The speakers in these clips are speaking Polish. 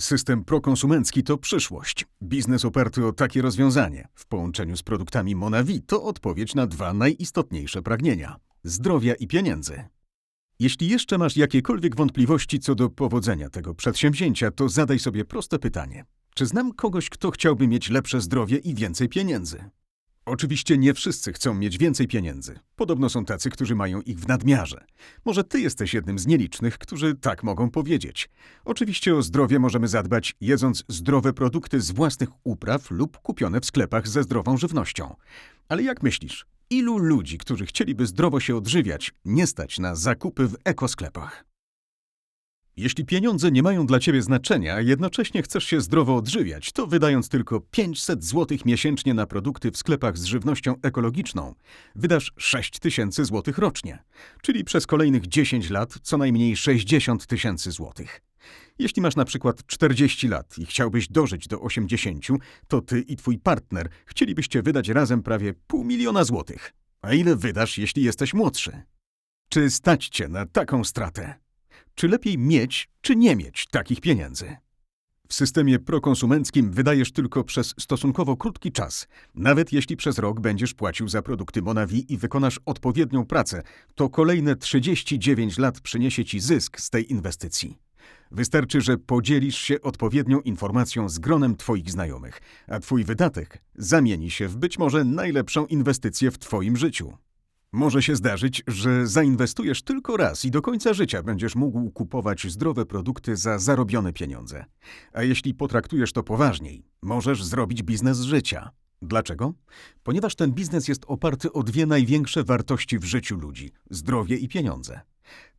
System prokonsumencki to przyszłość. Biznes oparty o takie rozwiązanie, w połączeniu z produktami Monavi, to odpowiedź na dwa najistotniejsze pragnienia zdrowia i pieniędzy. Jeśli jeszcze masz jakiekolwiek wątpliwości co do powodzenia tego przedsięwzięcia, to zadaj sobie proste pytanie: czy znam kogoś, kto chciałby mieć lepsze zdrowie i więcej pieniędzy? Oczywiście nie wszyscy chcą mieć więcej pieniędzy. Podobno są tacy, którzy mają ich w nadmiarze. Może ty jesteś jednym z nielicznych, którzy tak mogą powiedzieć. Oczywiście o zdrowie możemy zadbać, jedząc zdrowe produkty z własnych upraw lub kupione w sklepach ze zdrową żywnością. Ale jak myślisz, ilu ludzi, którzy chcieliby zdrowo się odżywiać, nie stać na zakupy w ekosklepach? Jeśli pieniądze nie mają dla ciebie znaczenia, a jednocześnie chcesz się zdrowo odżywiać, to wydając tylko 500 zł miesięcznie na produkty w sklepach z żywnością ekologiczną, wydasz 6000 zł rocznie, czyli przez kolejnych 10 lat co najmniej 60 tysięcy złotych. Jeśli masz na przykład 40 lat i chciałbyś dożyć do 80, to ty i twój partner chcielibyście wydać razem prawie pół miliona złotych. A ile wydasz, jeśli jesteś młodszy? Czy stać cię na taką stratę? Czy lepiej mieć, czy nie mieć takich pieniędzy? W systemie prokonsumenckim wydajesz tylko przez stosunkowo krótki czas. Nawet jeśli przez rok będziesz płacił za produkty Monavi i wykonasz odpowiednią pracę, to kolejne 39 lat przyniesie ci zysk z tej inwestycji. Wystarczy, że podzielisz się odpowiednią informacją z gronem Twoich znajomych, a Twój wydatek zamieni się w być może najlepszą inwestycję w Twoim życiu. Może się zdarzyć, że zainwestujesz tylko raz i do końca życia będziesz mógł kupować zdrowe produkty za zarobione pieniądze. A jeśli potraktujesz to poważniej, możesz zrobić biznes życia. Dlaczego? Ponieważ ten biznes jest oparty o dwie największe wartości w życiu ludzi zdrowie i pieniądze.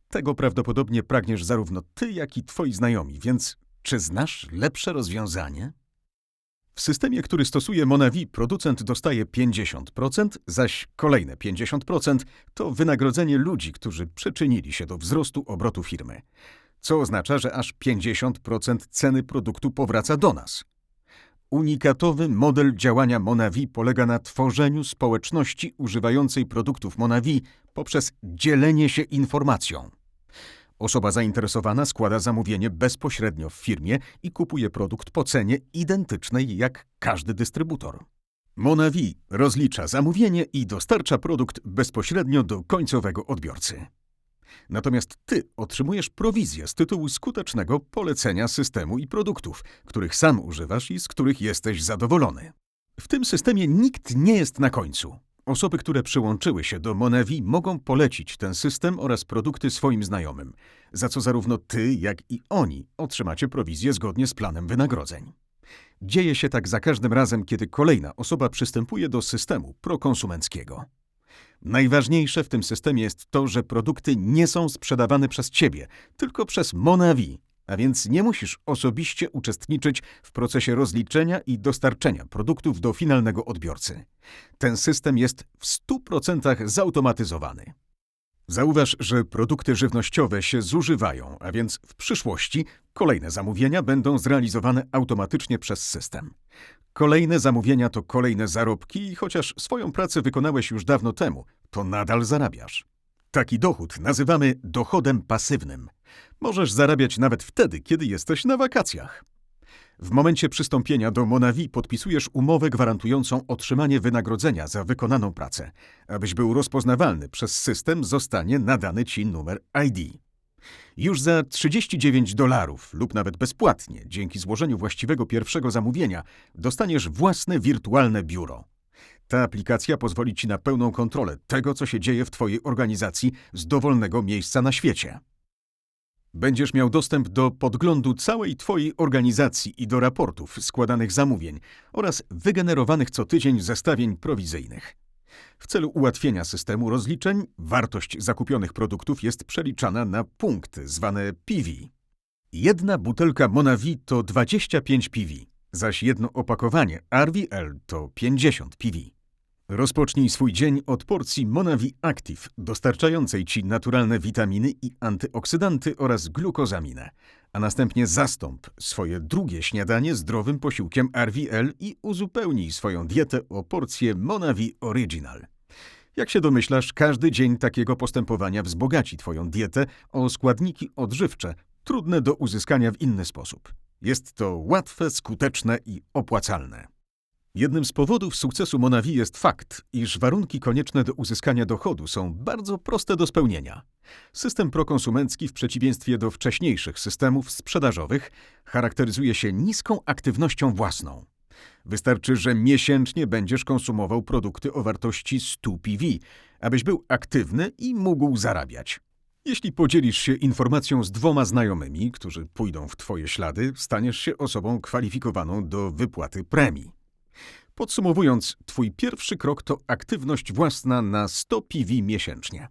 Tego prawdopodobnie pragniesz zarówno ty, jak i twoi znajomi, więc czy znasz lepsze rozwiązanie? W systemie, który stosuje Monavi, producent dostaje 50%, zaś kolejne 50% to wynagrodzenie ludzi, którzy przyczynili się do wzrostu obrotu firmy. Co oznacza, że aż 50% ceny produktu powraca do nas. Unikatowy model działania Monavi polega na tworzeniu społeczności używającej produktów Monavi poprzez dzielenie się informacją. Osoba zainteresowana składa zamówienie bezpośrednio w firmie i kupuje produkt po cenie identycznej jak każdy dystrybutor. Monavi rozlicza zamówienie i dostarcza produkt bezpośrednio do końcowego odbiorcy. Natomiast ty otrzymujesz prowizję z tytułu skutecznego polecenia systemu i produktów, których sam używasz i z których jesteś zadowolony. W tym systemie nikt nie jest na końcu. Osoby, które przyłączyły się do Monavi, mogą polecić ten system oraz produkty swoim znajomym, za co zarówno ty, jak i oni otrzymacie prowizję zgodnie z planem wynagrodzeń. Dzieje się tak za każdym razem, kiedy kolejna osoba przystępuje do systemu prokonsumenckiego. Najważniejsze w tym systemie jest to, że produkty nie są sprzedawane przez ciebie, tylko przez Monavi, a więc nie musisz osobiście uczestniczyć w procesie rozliczenia i dostarczenia produktów do finalnego odbiorcy. Ten system jest w 100% zautomatyzowany. Zauważ, że produkty żywnościowe się zużywają, a więc w przyszłości kolejne zamówienia będą zrealizowane automatycznie przez system. Kolejne zamówienia to kolejne zarobki i chociaż swoją pracę wykonałeś już dawno temu, to nadal zarabiasz. Taki dochód nazywamy dochodem pasywnym. Możesz zarabiać nawet wtedy, kiedy jesteś na wakacjach. W momencie przystąpienia do Monavi podpisujesz umowę gwarantującą otrzymanie wynagrodzenia za wykonaną pracę. Abyś był rozpoznawalny przez system, zostanie nadany ci numer ID. Już za 39 dolarów lub nawet bezpłatnie, dzięki złożeniu właściwego pierwszego zamówienia, dostaniesz własne wirtualne biuro. Ta aplikacja pozwoli ci na pełną kontrolę tego, co się dzieje w Twojej organizacji z dowolnego miejsca na świecie. Będziesz miał dostęp do podglądu całej Twojej organizacji i do raportów składanych zamówień oraz wygenerowanych co tydzień zestawień prowizyjnych. W celu ułatwienia systemu rozliczeń, wartość zakupionych produktów jest przeliczana na punkty zwane PV. Jedna butelka Monavi to 25 PV, zaś jedno opakowanie RVL to 50 PV. Rozpocznij swój dzień od porcji Monavi Active, dostarczającej Ci naturalne witaminy i antyoksydanty oraz glukozaminę, a następnie zastąp swoje drugie śniadanie zdrowym posiłkiem RVL i uzupełnij swoją dietę o porcję Monavi Original. Jak się domyślasz, każdy dzień takiego postępowania wzbogaci Twoją dietę o składniki odżywcze, trudne do uzyskania w inny sposób. Jest to łatwe, skuteczne i opłacalne. Jednym z powodów sukcesu Monavi jest fakt, iż warunki konieczne do uzyskania dochodu są bardzo proste do spełnienia. System prokonsumencki, w przeciwieństwie do wcześniejszych systemów sprzedażowych, charakteryzuje się niską aktywnością własną. Wystarczy, że miesięcznie będziesz konsumował produkty o wartości 100 PV, abyś był aktywny i mógł zarabiać. Jeśli podzielisz się informacją z dwoma znajomymi, którzy pójdą w Twoje ślady, staniesz się osobą kwalifikowaną do wypłaty premii. Podsumowując, Twój pierwszy krok to aktywność własna na 100 PV miesięcznie.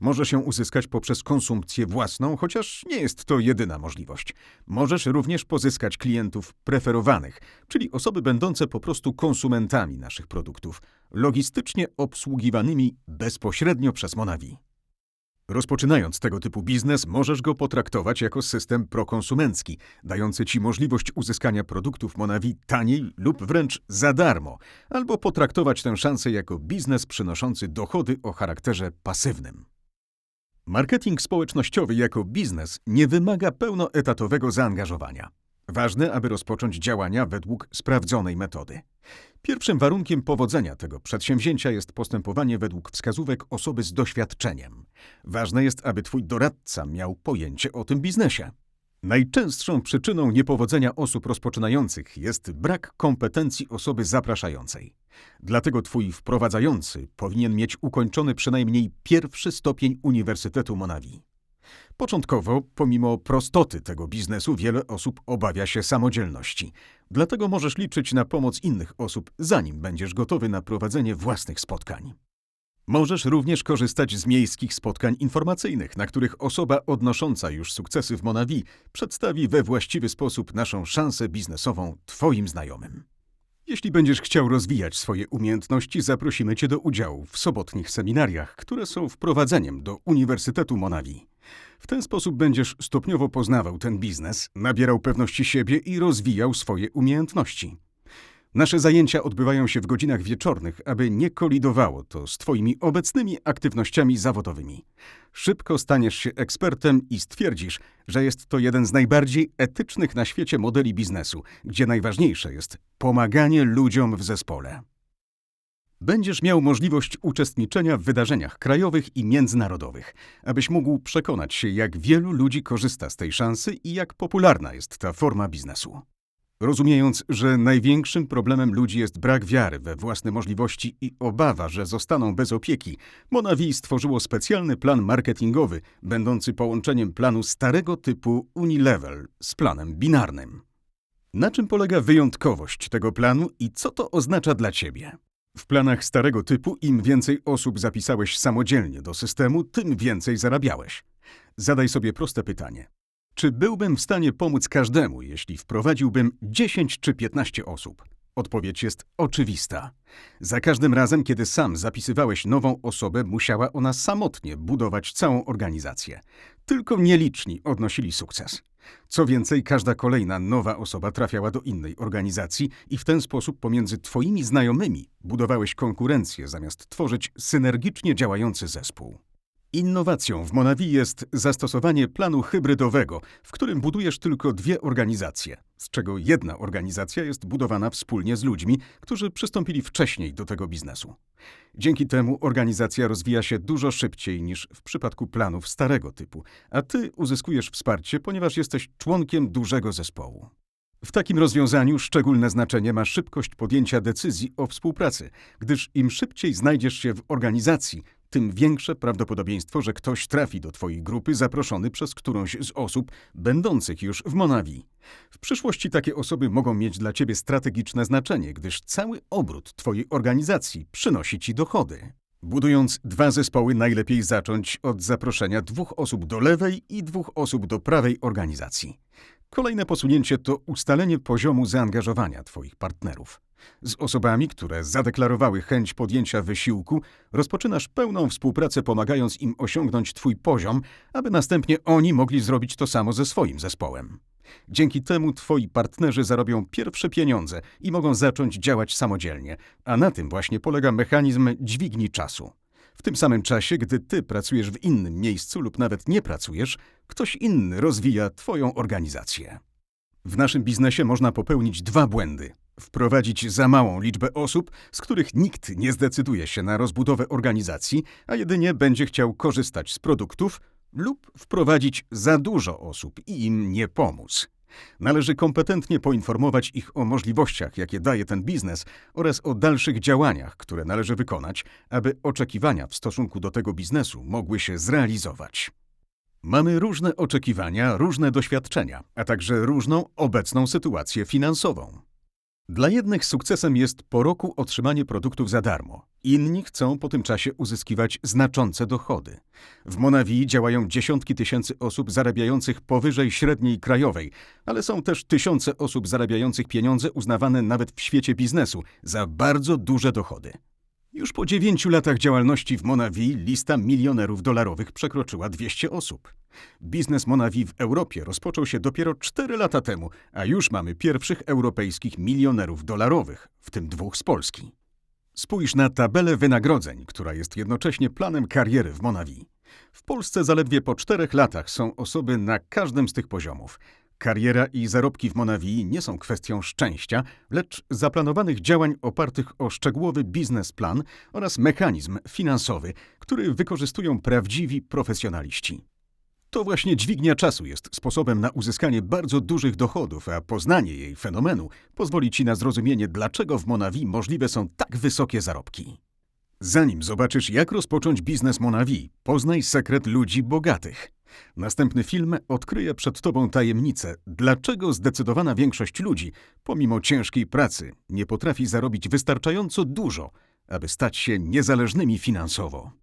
Może się uzyskać poprzez konsumpcję własną, chociaż nie jest to jedyna możliwość. Możesz również pozyskać klientów preferowanych, czyli osoby będące po prostu konsumentami naszych produktów, logistycznie obsługiwanymi bezpośrednio przez Monavi. Rozpoczynając tego typu biznes, możesz go potraktować jako system prokonsumencki, dający Ci możliwość uzyskania produktów Monavi taniej lub wręcz za darmo, albo potraktować tę szansę jako biznes przynoszący dochody o charakterze pasywnym. Marketing społecznościowy jako biznes nie wymaga pełnoetatowego zaangażowania. Ważne, aby rozpocząć działania według sprawdzonej metody. Pierwszym warunkiem powodzenia tego przedsięwzięcia jest postępowanie według wskazówek osoby z doświadczeniem. Ważne jest, aby Twój doradca miał pojęcie o tym biznesie. Najczęstszą przyczyną niepowodzenia osób rozpoczynających jest brak kompetencji osoby zapraszającej. Dlatego Twój wprowadzający powinien mieć ukończony przynajmniej pierwszy stopień Uniwersytetu Monavi. Początkowo, pomimo prostoty tego biznesu, wiele osób obawia się samodzielności. Dlatego możesz liczyć na pomoc innych osób, zanim będziesz gotowy na prowadzenie własnych spotkań. Możesz również korzystać z miejskich spotkań informacyjnych, na których osoba odnosząca już sukcesy w Monavi przedstawi we właściwy sposób naszą szansę biznesową Twoim znajomym. Jeśli będziesz chciał rozwijać swoje umiejętności, zaprosimy Cię do udziału w sobotnich seminariach, które są wprowadzeniem do Uniwersytetu Monavi. W ten sposób będziesz stopniowo poznawał ten biznes, nabierał pewności siebie i rozwijał swoje umiejętności. Nasze zajęcia odbywają się w godzinach wieczornych, aby nie kolidowało to z Twoimi obecnymi aktywnościami zawodowymi. Szybko staniesz się ekspertem i stwierdzisz, że jest to jeden z najbardziej etycznych na świecie modeli biznesu, gdzie najważniejsze jest pomaganie ludziom w zespole. Będziesz miał możliwość uczestniczenia w wydarzeniach krajowych i międzynarodowych, abyś mógł przekonać się, jak wielu ludzi korzysta z tej szansy i jak popularna jest ta forma biznesu. Rozumiejąc, że największym problemem ludzi jest brak wiary we własne możliwości i obawa, że zostaną bez opieki, Monavi stworzyło specjalny plan marketingowy, będący połączeniem planu starego typu Unilevel z planem binarnym. Na czym polega wyjątkowość tego planu i co to oznacza dla Ciebie? W planach starego typu im więcej osób zapisałeś samodzielnie do systemu, tym więcej zarabiałeś. Zadaj sobie proste pytanie. Czy byłbym w stanie pomóc każdemu, jeśli wprowadziłbym 10 czy 15 osób? Odpowiedź jest oczywista. Za każdym razem, kiedy sam zapisywałeś nową osobę, musiała ona samotnie budować całą organizację. Tylko nieliczni odnosili sukces. Co więcej, każda kolejna nowa osoba trafiała do innej organizacji i w ten sposób pomiędzy Twoimi znajomymi budowałeś konkurencję zamiast tworzyć synergicznie działający zespół. Innowacją w Monavi jest zastosowanie planu hybrydowego, w którym budujesz tylko dwie organizacje, z czego jedna organizacja jest budowana wspólnie z ludźmi, którzy przystąpili wcześniej do tego biznesu. Dzięki temu organizacja rozwija się dużo szybciej niż w przypadku planów starego typu, a ty uzyskujesz wsparcie, ponieważ jesteś członkiem dużego zespołu. W takim rozwiązaniu szczególne znaczenie ma szybkość podjęcia decyzji o współpracy, gdyż im szybciej znajdziesz się w organizacji, tym większe prawdopodobieństwo, że ktoś trafi do Twojej grupy zaproszony przez którąś z osób będących już w Monawi. W przyszłości takie osoby mogą mieć dla Ciebie strategiczne znaczenie, gdyż cały obrót Twojej organizacji przynosi Ci dochody. Budując dwa zespoły, najlepiej zacząć od zaproszenia dwóch osób do lewej i dwóch osób do prawej organizacji. Kolejne posunięcie to ustalenie poziomu zaangażowania Twoich partnerów. Z osobami, które zadeklarowały chęć podjęcia wysiłku, rozpoczynasz pełną współpracę, pomagając im osiągnąć Twój poziom, aby następnie oni mogli zrobić to samo ze swoim zespołem. Dzięki temu Twoi partnerzy zarobią pierwsze pieniądze i mogą zacząć działać samodzielnie, a na tym właśnie polega mechanizm dźwigni czasu. W tym samym czasie, gdy Ty pracujesz w innym miejscu lub nawet nie pracujesz, ktoś inny rozwija Twoją organizację. W naszym biznesie można popełnić dwa błędy. Wprowadzić za małą liczbę osób, z których nikt nie zdecyduje się na rozbudowę organizacji, a jedynie będzie chciał korzystać z produktów, lub wprowadzić za dużo osób i im nie pomóc. Należy kompetentnie poinformować ich o możliwościach, jakie daje ten biznes oraz o dalszych działaniach, które należy wykonać, aby oczekiwania w stosunku do tego biznesu mogły się zrealizować. Mamy różne oczekiwania, różne doświadczenia, a także różną obecną sytuację finansową. Dla jednych sukcesem jest po roku otrzymanie produktów za darmo. Inni chcą po tym czasie uzyskiwać znaczące dochody. W Monavii działają dziesiątki tysięcy osób zarabiających powyżej średniej krajowej, ale są też tysiące osób zarabiających pieniądze uznawane nawet w świecie biznesu za bardzo duże dochody. Już po dziewięciu latach działalności w Monavii lista milionerów dolarowych przekroczyła 200 osób. Biznes Monavii w Europie rozpoczął się dopiero 4 lata temu, a już mamy pierwszych europejskich milionerów dolarowych, w tym dwóch z Polski. Spójrz na tabelę wynagrodzeń, która jest jednocześnie planem kariery w Monavii. W Polsce zaledwie po czterech latach są osoby na każdym z tych poziomów. Kariera i zarobki w Monavii nie są kwestią szczęścia, lecz zaplanowanych działań opartych o szczegółowy biznesplan oraz mechanizm finansowy, który wykorzystują prawdziwi profesjonaliści. To właśnie dźwignia czasu jest sposobem na uzyskanie bardzo dużych dochodów, a poznanie jej fenomenu pozwoli Ci na zrozumienie, dlaczego w Monavii możliwe są tak wysokie zarobki. Zanim zobaczysz, jak rozpocząć biznes Monavii, poznaj sekret ludzi bogatych. Następny film odkryje przed Tobą tajemnicę, dlaczego zdecydowana większość ludzi, pomimo ciężkiej pracy, nie potrafi zarobić wystarczająco dużo, aby stać się niezależnymi finansowo.